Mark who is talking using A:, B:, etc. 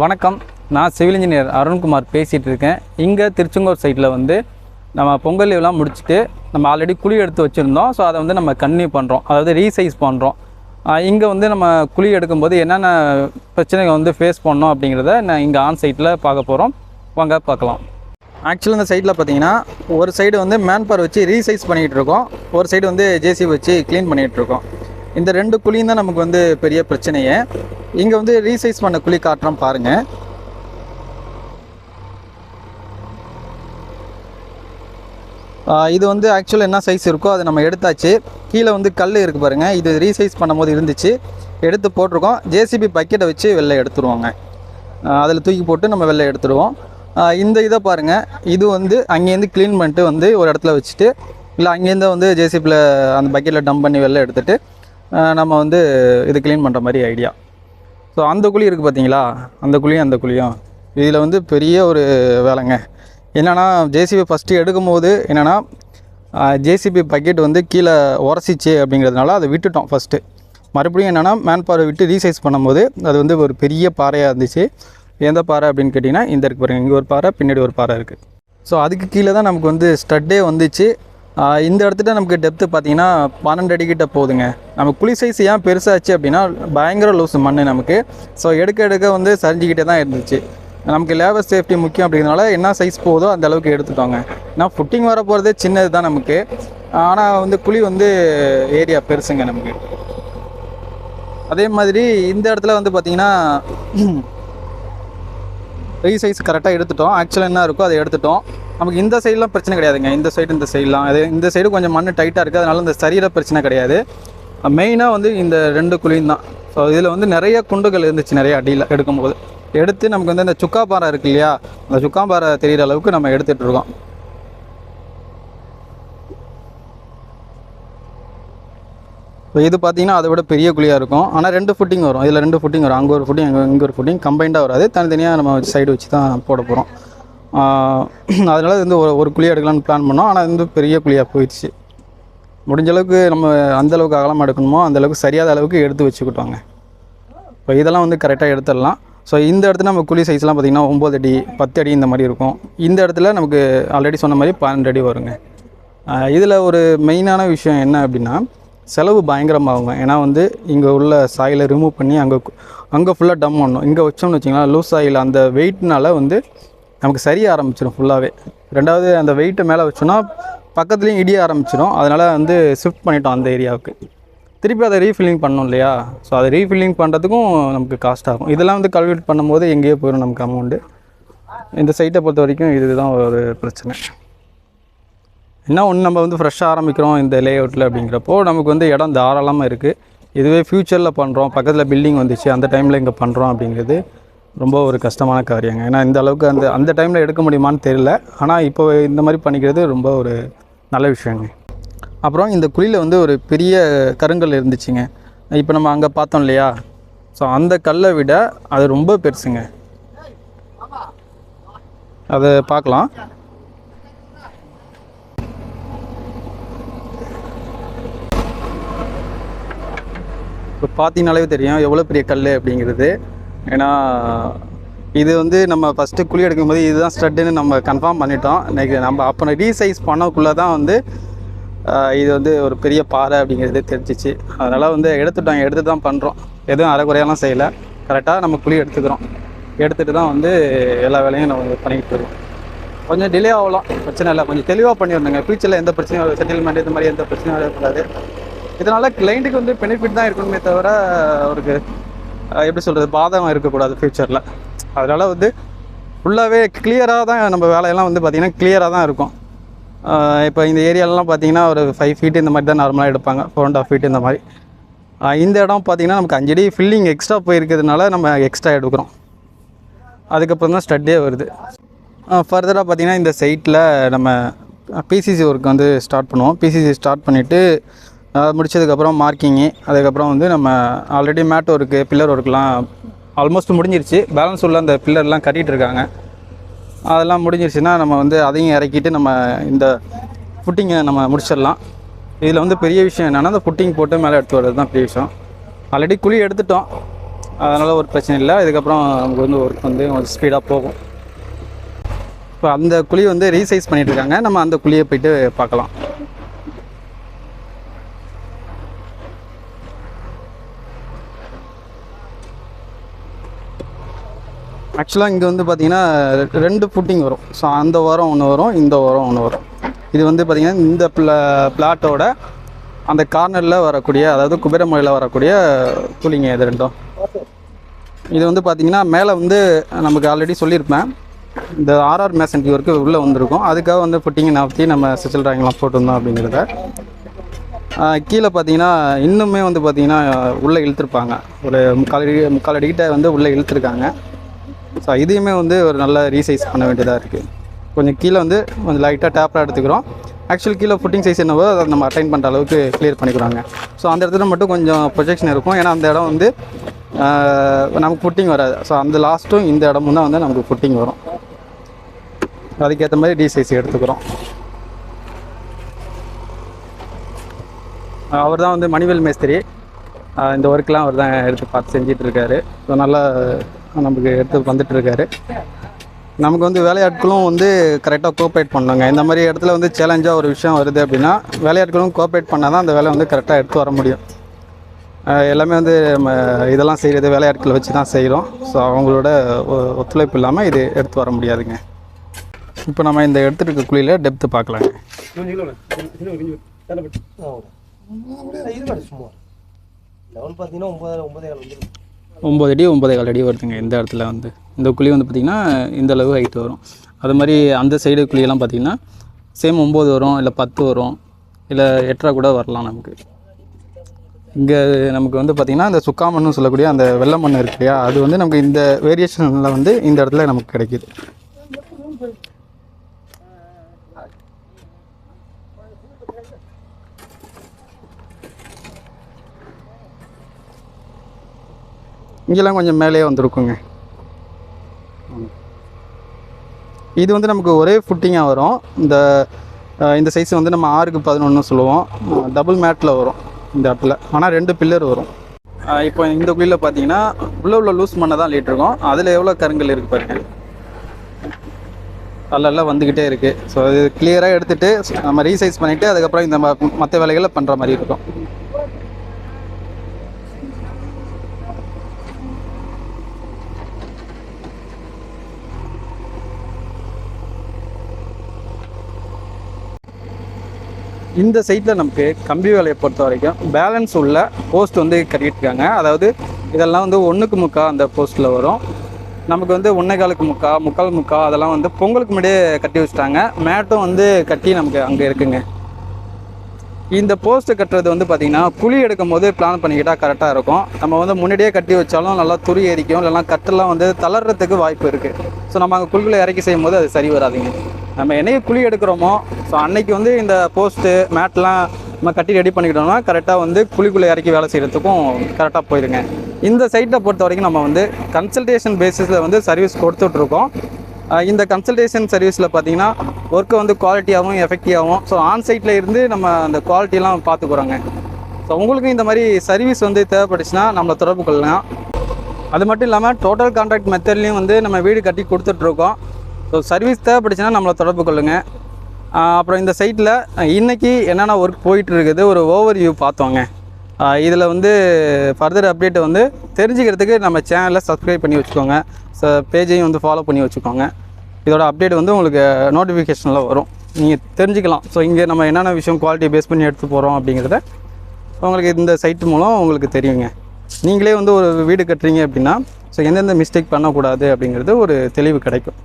A: வணக்கம். நான் civil engineer Arunkumar பேசிகிட்டு இருக்கேன் இங்கே திருச்செங்கோடு சைட்டில் வந்து நம்ம பொங்கல் லீவ்லாம் முடிச்சுட்டு நம்ம ஆல்ரெடி குழி எடுத்து வச்சுருந்தோம். ஸோ அதை வந்து நம்ம கன்னியூ பண்ணுறோம். அதாவது ரீசைஸ் பண்ணுறோம். இங்கே வந்து நம்ம குழி எடுக்கும்போது என்னென்ன பிரச்சனைகள் வந்து ஃபேஸ் பண்ணோம் அப்படிங்கிறத நான் இங்கே ஆன் சைட்டில் பார்க்க போகிறோம். வாங்க பார்க்கலாம். ஆக்சுவலாக இந்த சைட்டில் பார்த்தீங்கன்னா ஒரு சைடு வந்து மேன்பவர் வச்சு ரீசைஸ் பண்ணிகிட்டு இருக்கோம் ஒரு சைடு வந்து ஜேசிபி வச்சு க்ளீன் பண்ணிகிட்டு இருக்கோம் இந்த ரெண்டு குழியும் தான் நமக்கு வந்து பெரிய பிரச்சனையே. இங்கே வந்து ரீசைஸ் பண்ண குழி காட்டுறோம் பாருங்கள் இது வந்து ஆக்சுவலாக என்ன சைஸ் இருக்கோ அதை நம்ம எடுத்தாச்சு. கீழே வந்து கல் இருக்குது பாருங்கள் இது ரீசைஸ் பண்ணும்போது இருந்துச்சு. எடுத்து போட்டிருக்கோம். ஜேசிபி பக்கெட்டை வச்சு வெளில எடுத்துருவாங்க. அதில் தூக்கி போட்டு நம்ம வெளில எடுத்துடுவோம் இந்த இதை பாருங்கள் இது வந்து அங்கேருந்து க்ளீன் பண்ணிட்டு வந்து ஒரு இடத்துல வச்சுட்டு இல்லை அங்கேருந்து வந்து ஜேசிபியில் அந்த பக்கெட்டில் டம்ப் பண்ணி வெளில எடுத்துகிட்டு நம்ம வந்து இது க்ளீன் பண்ணுற மாதிரி ஐடியா ஸோ அந்த குழி இருக்குது பார்த்தீங்களா அந்த குழியும் அந்த குழியும். இதில் வந்து பெரிய ஒரு வேலைங்க. என்னென்னா ஜேசிபி ஃபஸ்ட்டு எடுக்கும்போது என்னென்னா ஜேசிபி பக்கெட் வந்து கீழே உரசிச்சு அப்படிங்கிறதுனால அதை விட்டுட்டோம் ஃபஸ்ட்டு மறுபடியும் என்னென்னா மேன் பாறை விட்டு ரீசைஸ் பண்ணும்போது அது வந்து ஒரு பெரிய பாறையாக இருந்துச்சு. எந்த பாறை அப்படின்னு கேட்டிங்கன்னா இந்த இருக்கு பாருங்கள் இங்கே ஒரு பாறை பின்னாடி ஒரு பாறை இருக்குது ஸோ அதுக்கு கீழே தான் நமக்கு வந்து ஸ்டட்டே வந்துச்சு. இந்த இடத்துல நமக்கு டெப்த்து பார்த்தீங்கன்னா பன்னெண்டு அடிக்கிட்ட போகுதுங்க நம்ம குழி சைஸ் ஏன் பெருசாச்சு அப்படின்னா பயங்கர லூஸ் மண் நமக்கு. ஸோ எடுக்க எடுக்க வந்து சரிஞ்சிக்கிட்டே தான் இருந்துச்சு. நமக்கு லேபர் சேஃப்டி முக்கியம் அப்படிங்கிறதுனால என்ன சைஸ் போதோ அந்த அளவுக்கு எடுத்துட்டோங்க. ஏன்னா ஃபுட்டிங் வர போகிறதே சின்னது தான் நமக்கு. ஆனால் வந்து குழி வந்து ஏரியா பெருசுங்க நமக்கு. அதே மாதிரி இந்த இடத்துல வந்து பார்த்திங்கன்னா ரீசைஸ் கரெக்டாக எடுத்துட்டோம். ஆக்சுவலாக என்ன இருக்கோ அதை எடுத்துட்டோம். நமக்கு இந்த சைட்லாம் பிரச்சனை கிடையாதுங்க. இந்த சைடு இந்த சைட்லாம் அது இந்த சைடு கொஞ்சம் மண் டைட்டாக இருக்குது அதனால இந்த சரீர பிரச்சனை கிடையாது. மெயினாக வந்து இந்த ரெண்டு குழியும் தான். ஸோ இதில் வந்து நிறைய குண்டுகள் இருந்துச்சு நிறைய அடியில் எடுக்கும்போது. எடுத்து நமக்கு வந்து இந்த சுக்கா பாறை இருக்கு இல்லையா? அந்த சுக்கா பாறை தெரிகிற அளவுக்கு நம்ம எடுத்துகிட்டு இருக்கோம். இது பார்த்தீங்கன்னா அதை விட பெரிய குழியாக இருக்கும். ஆனால் ரெண்டு ஃபுட்டிங் வரும். இதில் ரெண்டு ஃபுட்டிங் வரும். அங்கே ஒரு ஃபுட்டிங் அங்கே இங்கே ஒரு ஃபுட்டிங் கம்பைண்டாக வராது. தனித்தனியாக நம்ம சைடு வச்சு தான் போட போகிறோம் அதனால் இது வந்து ஒரு ஒரு குழி எடுக்கலாம்னு பிளான் பண்ணோம். ஆனால் இது வந்து பெரிய குழியாக போயிடுச்சு. முடிஞ்ச அளவுக்கு நம்ம அந்தளவுக்கு அகலமாக எடுக்கணுமோ அந்த அளவுக்கு சரியாத அளவுக்கு எடுத்து வச்சுக்கிட்டோங்க. இப்போ இதெல்லாம் வந்து கரெக்டாக எடுத்துடலாம். ஸோ இந்த இடத்துல நம்ம குழி சைஸ்லாம் பார்த்திங்கன்னா ஒம்பது அடி பத்து அடி இந்த மாதிரி இருக்கும். இந்த இடத்துல நமக்கு ஆல்ரெடி சொன்ன மாதிரி பன்னெண்டு அடி வருங்க. இதில் ஒரு மெயினான விஷயம் என்ன அப்படின்னா செலவு பயங்கரமாகுங்க. ஏன்னா வந்து இங்கே உள்ள சாயிலை ரிமூவ் பண்ணி அங்கே அங்கே ஃபுல்லாக டம் பண்ணணும். இங்கே வச்சோம்னு வச்சிங்கன்னா லூஸ் சாயில் அந்த வெயிட்னால வந்து நமக்கு சரிய ஆரம்பிச்சிடும் ஃபுல்லாகவே ரெண்டாவது அந்த வெயிட்டை மேலே வச்சோன்னா பக்கத்துலேயும் இடிய ஆரம்பிச்சிடும் அதனால் வந்து ஷிஃப்ட் பண்ணிட்டோம் அந்த ஏரியாவுக்கு திருப்பி அதை ரீஃபில்லிங் பண்ணணும் இல்லையா? ஸோ அதை ரீஃபில்லிங் பண்ணுறதுக்கும் நமக்கு காஸ்ட் ஆகும். இதெல்லாம் வந்து கல்விட் பண்ணும்போது எங்கேயோ போயிடும் நமக்கு அமௌண்ட்டு இந்த சைட்டை பொறுத்த வரைக்கும் இதுதான் ஒரு பிரச்சனை. என்ன ஒன்று நம்ம வந்து ஃப்ரெஷ்ஷாக ஆரம்பிக்கிறோம் இந்த லேஅவுட்டில் அப்படிங்கிறப்போ நமக்கு வந்து இடம் தாராளமாக இருக்குது இதுவே ஃப்யூச்சரில் பண்ணுறோம் பக்கத்தில் பில்டிங் வந்துச்சு அந்த டைமில் இங்கே பண்ணுறோம் அப்படிங்கிறது ரொம்ப ஒரு கஷ்டமான காரியங்க ஏன்னா இந்த அளவுக்கு அந்த அந்த டைமில் எடுக்க முடியுமான்னு தெரியல. ஆனால் இப்போ இந்த மாதிரி பண்ணிக்கிறது ரொம்ப ஒரு நல்ல விஷயங்க. அப்புறம் இந்த குழியில் வந்து ஒரு பெரிய கருங்கல் இருந்துச்சுங்க. இப்போ நம்ம அங்கே பார்த்தோம் இல்லையா? ஸோ அந்த கல்லை விட அது ரொம்ப பெருசுங்க. அதை பார்க்கலாம். இப்போ பார்த்தீங்கனாலே தெரியும் எவ்வளோ பெரிய கல் அப்படிங்கிறது. ஏன்னா இது வந்து நம்ம ஃபஸ்ட்டு குழி எடுக்கும்போது இதுதான் ஸ்டட்டுன்னு நம்ம கன்ஃபார்ம் பண்ணிட்டோம். இன்னைக்கு நம்ம அப்போ ரீசைஸ் பண்ணக்குள்ளே தான் வந்து இது வந்து ஒரு பெரிய பாறை அப்படிங்கிறது தெரிஞ்சிச்சு. அதனால் வந்து எடுத்துட்டோம் எடுத்து தான் பண்ணுறோம் எதுவும் அரைக்குறையெல்லாம் செய்யலை. கரெக்டாக நம்ம குழி எடுத்துக்கிறோம். எடுத்துகிட்டு தான் வந்து எல்லா வேலையும் நம்ம பண்ணிக்கிட்டு இருக்கோம். கொஞ்சம் டிலே ஆகலாம். பிரச்சனை இல்லை. கொஞ்சம் தெளிவாக பண்ணியிருந்தேங்க ஃபியூச்சரில் எந்த பிரச்சனையும் செட்டில்மெண்ட் இந்த மாதிரி எந்த பிரச்சனையும் வரக்கூடாது. இதனால் கிளைண்ட்டுக்கு வந்து பெனிஃபிட் தான் இருக்கணுமே தவிர அவருக்கு எப்படி சொல்கிறது பாதகம் இருக்கக்கூடாது ஃப்யூச்சரில் அதனால் வந்து ஃபுல்லாகவே கிளியராக தான் நம்ம வேலையெல்லாம் வந்து பார்த்திங்கன்னா கிளியராக தான் இருக்கும். இப்போ இந்த ஏரியாலலாம் பார்த்தீங்கன்னா ஒரு ஃபைவ் ஃபீட் இந்த மாதிரி தான் நார்மலாக எடுப்பாங்க. ஃபோர் அண்ட் ஆஃப் ஃபீட் இந்த மாதிரி. இந்த இடம் பார்த்தீங்கன்னா நமக்கு அஞ்சடி ஃபில்லிங் எக்ஸ்ட்ரா போயிருக்கிறதுனால நம்ம எக்ஸ்ட்ரா எடுக்கிறோம். அதுக்கப்புறம் தான் ஸ்டட்டே வருது. ஃபர்தராக பார்த்தீங்கன்னா இந்த சைட்டில் நம்ம பிசிசி ஒர்க் வந்து ஸ்டார்ட் பண்ணுவோம். பிசிசி ஸ்டார்ட் பண்ணிவிட்டு முடிச்சதுக்கப்புறம் மார்க்கிங்கு அதுக்கப்புறம் வந்து நம்ம ஆல்ரெடி மேட் ஒர்க்கு பில்லர் ஒர்க்லாம் ஆல்மோஸ்ட் முடிஞ்சிருச்சு. பேலன்ஸ் உள்ள அந்த பில்லர்லாம் கட்டிகிட்டு இருக்காங்க. அதெல்லாம் முடிஞ்சிருச்சுன்னா நம்ம வந்து அதையும் இறக்கிட்டு நம்ம இந்த ஃபுட்டிங்கை நம்ம முடிச்சிடலாம். இதில் வந்து பெரிய விஷயம் என்னென்னா அந்த ஃபுட்டிங் போட்டு மேலே எடுத்து வர்றது தான் பெரிய விஷயம். ஆல்ரெடி குழி எடுத்துட்டோம். அதனால் ஒரு பிரச்சனை இல்லை. இதுக்கப்புறம் நமக்கு வந்து ஒர்க் வந்து கொஞ்சம் ஸ்பீடாக போகும். இப்போ அந்த குழி வந்து ரீசைஸ் பண்ணிகிட்ருக்காங்க இருக்காங்க. நம்ம அந்த குழியை போயிட்டு பார்க்கலாம். ஆக்சுவலாக இங்கே வந்து பார்த்தீங்கன்னா ரெ- ரெண்டு ஃபுட்டிங் வரும். ஸோ அந்த வாரம் ஒன்று வரும் இந்த வாரம் ஒன்று வரும். இது வந்து பார்த்தீங்கன்னா இந்த பிளா பிளாட்டோட அந்த கார்னரில் வரக்கூடிய அதாவது குபேரமலையில் வரக்கூடிய கூலிங்க இது ரெண்டும். இது வந்து பார்த்தீங்கன்னா மேலே வந்து நமக்கு ஆல்ரெடி சொல்லியிருப்பேன். இந்த ஆர்ஆர் மேசன்டி ஒர்க்கு உள்ளே வந்திருக்கும். அதுக்காக வந்து ஃபுட்டிங்கை நகர்த்தி நம்ம சிசில் ட்ராயிங்லாம் போட்டிருந்தோம் அப்படிங்கிறத. கீழே பார்த்தீங்கன்னா இன்னுமே வந்து பார்த்திங்கன்னா உள்ளே இழுத்துருப்பாங்க. ஒரு முக்கால் அடி முக்கால் அடிக்கிட்ட வந்து உள்ளே இழுத்துருக்காங்க. ஸோ இதையுமே வந்து ஒரு நல்ல ரீசைஸ் பண்ண வேண்டியதாக இருக்குது கொஞ்சம் கீழே வந்து கொஞ்சம் லைட்டாக டேப்பராக எடுத்துக்கிறோம். ஆக்சுவலி கீழே ஃபுட்டிங் சைஸ் என்னவோ அதை நம்ம அட்டைன் பண்ணுற அளவுக்கு கிளியர் பண்ணிக்கிறாங்க. ஸோ அந்த இடத்துல மட்டும் கொஞ்சம் ப்ரொஜெக்ஷன் இருக்கும். ஏன்னா அந்த இடம் வந்து நமக்கு ஃபுட்டிங் வராது. ஸோ அந்த லாஸ்ட்டும் இந்த இடமும் தான் வந்து நமக்கு ஃபுட்டிங் வரும். அதுக்கேற்ற மாதிரி ரீசைஸ் எடுத்துக்கிறோம். அவர் தான் வந்து மணிவேல் மேஸ்திரி. இந்த ஒர்க்கெலாம் அவர் தான் எடுத்து பார்த்து செஞ்சிட்ருக்காரு ஸோ நல்லா நமக்கு எடுத்து வந்துட்டு இருக்காரு நமக்கு வந்து வேலையாட்களும் வந்து கரெக்டாக கோஆப்ரேட் பண்ணுங்க இந்த மாதிரி இடத்துல வந்து சேலஞ்சாக ஒரு விஷயம் வருது அப்படின்னா வேலையாட்களும் கோஆப்ரேட் பண்ணால் தான் அந்த வேலை வந்து கரெக்டாக எடுத்து வர முடியும். எல்லாமே வந்து நம்ம இதெல்லாம் செய்கிறது வேலையாட்களை வச்சு தான் செய்கிறோம் ஸோ அவங்களோட ஒ- ஒத்துழைப்பு இல்லாமல் இது எடுத்து வர முடியாதுங்க. இப்போ நம்ம இந்த எடுத்துட்டு இருக்க குழியில் டெப்த்து பார்க்கலாங்க.
B: பார்த்தீங்கன்னா ஒன்பது ஒன்பதே கால் வந்துடும்
A: ஒம்பது அடி ஒம்பதே கால் அடி வருதுங்க இந்த இடத்துல வந்து. இந்த குழி வந்து பார்த்திங்கன்னா இந்த அளவு ஹைட் வரும். அது மாதிரி அந்த சைடு குழியெல்லாம் பார்த்திங்கன்னா சேம் ஒம்பது வரும் இல்லை பத்து வரும் இல்லை எட்டரை கூட வரலாம் நமக்கு. இங்கே நமக்கு வந்து பார்த்திங்கன்னா இந்த சுக்காமண்ணு சொல்லக்கூடிய அந்த வெள்ளை மண் இருக்கு இல்லையா? அது வந்து நமக்கு இந்த வேரியேஷனில் வந்து இந்த இடத்துல நமக்கு கிடைக்கிது. இங்கெல்லாம் கொஞ்சம் மேலேயே வந்திருக்குங்க. இது வந்து நமக்கு ஒரே ஃபுட்டிங்காக வரும். இந்த இந்த சைஸ் வந்து நம்ம ஆறுக்கு பதினொன்று சொல்லுவோம். டபுள் மேட்டில் வரும் இந்த இடத்துல. ஆனால் ரெண்டு பில்லர் வரும். இப்போ இந்த குழியில் பார்த்தீங்கன்னா உள்ள உள்ள லூஸ் மண்ணை தான் இருக்கோம். அதில் எவ்வளோ கருங்கல் இருக்குது பாருங்கள் அதெல்லாம் வந்துக்கிட்டே இருக்குது ஸோ இது கிளியராக எடுத்துகிட்டு நம்ம ரீசைஸ் பண்ணிவிட்டு அதுக்கப்புறம் இந்த மற்ற வேலைகளை பண்ணுற மாதிரி இருக்கும். இந்த சைட்டில் நமக்கு கம்பி வேலையை பொறுத்த வரைக்கும் பேலன்ஸ் உள்ள போஸ்ட் வந்து கட்டிட்டுருக்காங்க. அதாவது இதெல்லாம் வந்து ஒன்றுக்கு முக்கா அந்த போஸ்ட்டில் வரும். நமக்கு வந்து ஒன்றே காலுக்கு முக்கா முக்கால் முக்கா அதெல்லாம் வந்து பொங்கலுக்கு முன்னாடியே கட்டி வச்சுட்டாங்க. மேட்டும் வந்து கட்டி நமக்கு அங்கே இருக்குங்க. இந்த போஸ்ட்டு கட்டுறது வந்து பார்த்திங்கன்னா குழி எடுக்கும் போது பிளான் பண்ணிக்கிட்டால் கரெக்டாக இருக்கும். நம்ம வந்து முன்னாடியே கட்டி வச்சாலும் நல்லா துரி எரிக்கும். இல்லைனா கட்டெல்லாம் வந்து தளர்றதுக்கு வாய்ப்பு இருக்குது ஸோ நம்ம அங்கே குழிக்குள்ளே இறக்கி செய்யும் போது அது சரி வராதுங்க. நம்ம என்னைக்கு குழி எடுக்கிறோமோ ஸோ அன்னைக்கு வந்து இந்த போஸ்ட்டு மேட்லாம் நம்ம கட்டி ரெடி பண்ணிக்கிட்டோம்னா கரெக்டாக வந்து குழிக்குள்ளே இறக்கி வேலை செய்கிறதுக்கும் கரெக்டாக போயிடுங்க இந்த சைட்டை பொறுத்த வரைக்கும் நம்ம வந்து கன்சல்டேஷன் பேசிஸில் வந்து சர்வீஸ் கொடுத்துட்ருக்கோம். இந்த கன்சல்டேஷன் சர்வீஸில் பார்த்தீங்கன்னா ஒர்க்கு வந்து குவாலிட்டியாகவும் எஃபெக்டிவாகவும் ஸோ ஆன் சைட்டில் இருந்து நம்ம அந்த குவாலிட்டிலாம் பார்த்துக்குறோங்க. ஸோ உங்களுக்கும் இந்த மாதிரி சர்வீஸ் வந்து தேவைப்பட்டுச்சுன்னா நம்மளை தொடர்பு கொள்ளலாம். அது மட்டும் இல்லாமல் டோட்டல் கான்ட்ராக்ட் மெத்தட்லேயும் வந்து நம்ம வீடு கட்டி கொடுத்துட்ருக்கோம். ஸோ சர்வீஸ் தேவைப்படுச்சுன்னா நம்மளை தொடர்பு கொள்ளுங்கள் அப்புறம் இந்த சைட்டில் இன்றைக்கி என்னென்ன ஒர்க் போயிட்டு இருக்குது ஒரு ஓவர் வியூ பார்த்தோங்க இதில் வந்து ஃபர்தர் அப்டேட் வந்து தெரிஞ்சுக்கிறதுக்கு நம்ம சேனலை சப்ஸ்கிரைப் பண்ணி வச்சுக்கோங்க. ஸோ பேஜையும் வந்து ஃபாலோ பண்ணி வச்சுக்கோங்க. இதோட அப்டேட் வந்து உங்களுக்கு நோட்டிஃபிகேஷனில் வரும். நீங்கள் தெரிஞ்சுக்கலாம். ஸோ இங்கே நம்ம என்னென்ன விஷயம் குவாலிட்டி பேஸ் பண்ணி எடுத்து போகிறோம் அப்படிங்கிறத உங்களுக்கு இந்த சைட் மூலம் உங்களுக்கு தெரியுங்க. நீங்களே வந்து ஒரு வீடு கட்டுறீங்க அப்படின்னா ஸோ எந்தெந்த மிஸ்டேக் பண்ணக்கூடாது அப்படிங்கிறது ஒரு தெளிவு கிடைக்கும்.